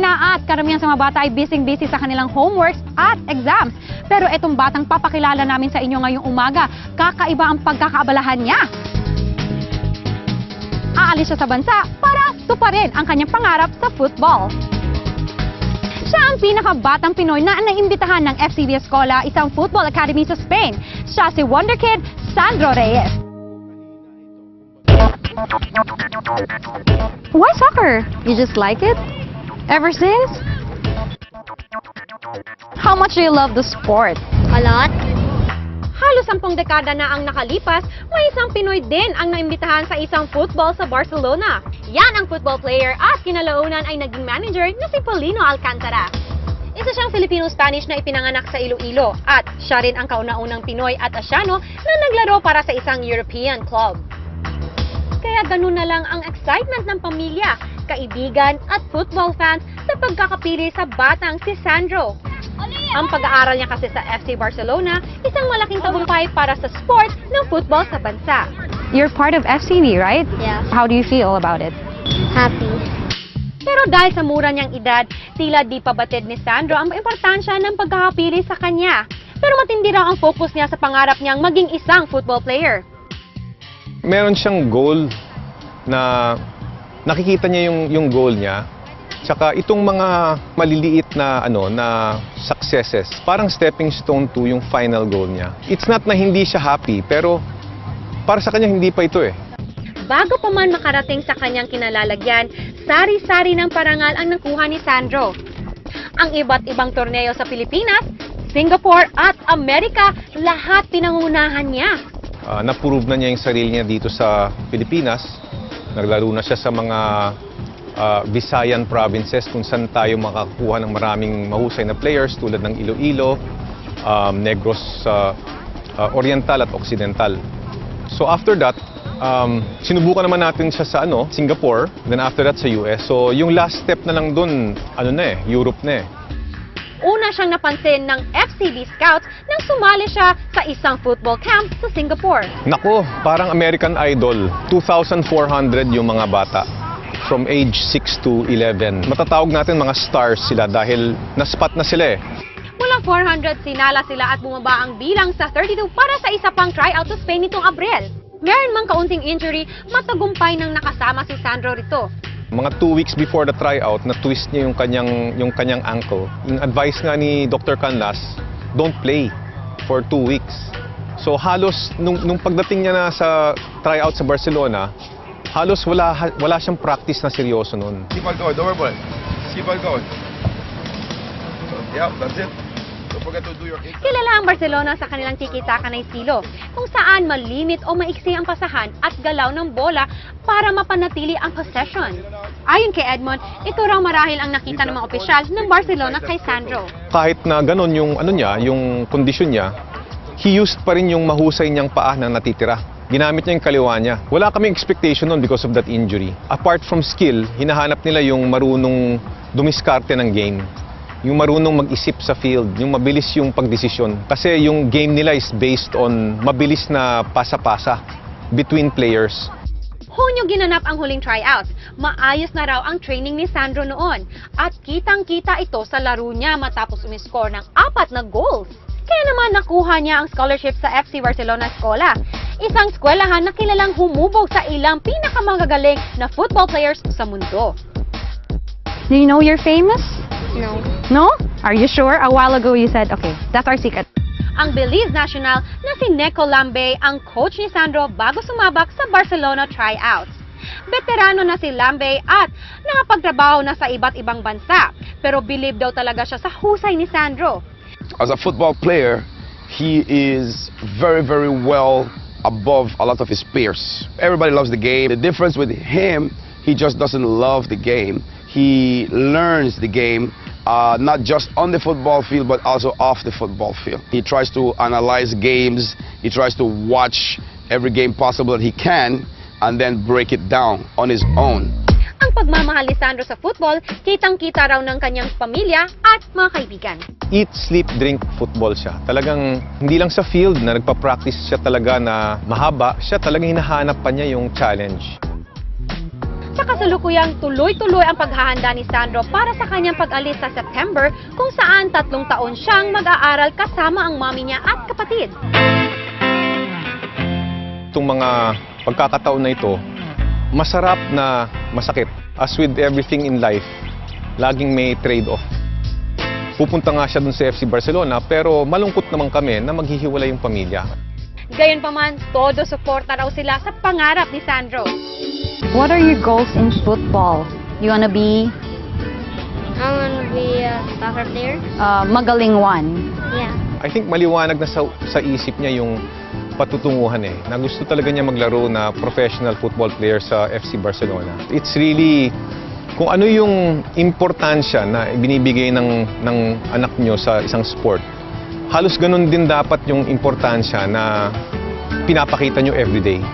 na at karamihan sa mga bata ay busy-busy sa kanilang homeworks at exams. Pero itong batang papakilala namin sa inyo ngayong umaga, kakaiba ang pagkakaabalahan niya. Aalis siya sa bansa para tuparin ang kanyang pangarap sa football. Siya ang pinakabatang Pinoy na naimbitahan ng FCB Escola, isang football academy sa Spain. Siya si Wonderkid Sandro Reyes. Why soccer? You just like it? Ever since? How much do you love the sport? A lot. Halos sampung dekada na ang nakalipas, may isang Pinoy din ang naimbitahan sa isang football sa Barcelona. Yan ang football player at kinalaunan ay naging manager na si Paulino Alcantara. Isa siyang Filipino-Spanish na ipinanganak sa Iloilo at siya rin ang kauna-unang Pinoy at Asyano na naglaro para sa isang European club. Kaya ganun na lang ang excitement ng pamilya, kaibigan at football fans sa pagkakapili sa batang si Sandro. Ang pag-aaral niya kasi sa FC Barcelona, isang malaking tagumpay para sa sport ng football sa bansa. You're part of FCB, right? Yeah. How do you feel about it? Happy. Pero dahil sa mura niyang edad, tila di pa batid ni Sandro ang importansya ng pagkakapili sa kanya. Pero matindi raw ang focus niya sa pangarap niyang maging isang football player. meron siyang goal na nakikita niya yung yung goal niya. Tsaka itong mga maliliit na ano na successes, parang stepping stone to yung final goal niya. It's not na hindi siya happy, pero para sa kanya hindi pa ito eh. Bago pa man makarating sa kanyang kinalalagyan, sari-sari ng parangal ang nakuha ni Sandro. Ang iba't ibang torneo sa Pilipinas, Singapore at Amerika, lahat pinangunahan niya. Ah, na-prove na niya yung sarili niya dito sa Pilipinas. Naglaro na siya sa mga ah, Visayan provinces kung saan tayo makakuha ng maraming mahusay na players tulad ng Iloilo, um, Negros ah, ah, Oriental at Occidental. So after that, um, sinubukan naman natin siya sa ano, Singapore, then after that sa US. So yung last step na lang dun, ano na eh, Europe na eh. Una siyang napansin ng FCB Scouts nang sumali siya sa isang football camp sa Singapore. Nako, parang American Idol. 2,400 yung mga bata from age 6 to 11. Matatawag natin mga stars sila dahil na-spot na sila eh. Mula 400 sinala sila at bumaba ang bilang sa 32 para sa isa pang tryout sa Spain nitong Abril. Meron mang kaunting injury, matagumpay nang nakasama si Sandro rito. Mga two weeks before the tryout, na-twist niya yung kanyang, yung kanyang ankle. Yung advice nga ni Dr. Canlas, don't play for two weeks. So halos, nung, nung pagdating niya na sa tryout sa Barcelona, halos wala, wala siyang practice na seryoso nun. Keep on going. Don't worry about it. Keep on going. That's it. Don't forget to do your eight. Kilala ang Barcelona sa kanilang tiki-taka na estilo, kung saan malimit o maiksi ang pasahan at galaw ng bola para mapanatili ang possession. Ayon kay Edmond, ito raw marahil ang nakita ng mga opisyal ng Barcelona kay Sandro. kahit na ganon yung ano niya, yung kondisyon niya, he used pa rin yung mahusay niyang paa na natitira. Ginamit niya yung kaliwa niya. Wala kaming expectation nun because of that injury. Apart from skill, hinahanap nila yung marunong dumiskarte ng game. Yung marunong mag-isip sa field, yung mabilis yung pagdesisyon. Kasi yung game nila is based on mabilis na pasa-pasa between players. Hunyo ginanap ang huling tryouts. Maayos na raw ang training ni Sandro noon. At kitang-kita ito sa laro niya matapos umiscore ng apat na goals. Kaya naman nakuha niya ang scholarship sa FC Barcelona Escola. Isang eskwelahan na kilalang humubog sa ilang pinakamagagaling na football players sa mundo. Do you know you're famous? No. No? Are you sure? A while ago you said, okay, that's our secret. Ang Belize National na si Neco Lambe ang coach ni Sandro bago sumabak sa Barcelona tryouts. Veterano na si Lambe at nakapagtrabaho na sa iba't ibang bansa. Pero believe daw talaga siya sa husay ni Sandro. As a football player, he is very, very well above a lot of his peers. Everybody loves the game. The difference with him, he just doesn't love the game. He learns the game uh, not just on the football field, but also off the football field. He tries to analyze games. He tries to watch every game possible that he can, and then break it down on his own. Ang pagmamahal ni Sandro sa football, kitang-kita raw ng kanyang pamilya at mga kaibigan. eat, sleep, drink football siya. Talagang hindi lang sa field na nagpa-practice siya talaga na mahaba, siya talagang hinahanap pa niya yung challenge. Sa kasalukuyang tuloy-tuloy ang paghahanda ni Sandro para sa kanyang pag-alis sa September kung saan tatlong taon siyang mag-aaral kasama ang mami niya at kapatid. Itong mga pagkakataon na ito, masarap na masakit. As with everything in life, laging may trade-off. Pupunta nga siya dun sa FC Barcelona pero malungkot naman kami na maghihiwalay yung pamilya. Gayunpaman, todo suporta raw sila sa pangarap ni Sandro. What are your goals in football? You wanna be I want to be a soccer player. uh, magaling one? Yeah. I think maliwanag na sa, sa isip niya yung patutunguhan eh. Na gusto talaga niya maglaro na professional football player sa FC Barcelona. It's really kung ano yung importansya na binibigay ng, ng anak nyo sa isang sport. Halos ganun din dapat yung importansya na pinapakita nyo everyday.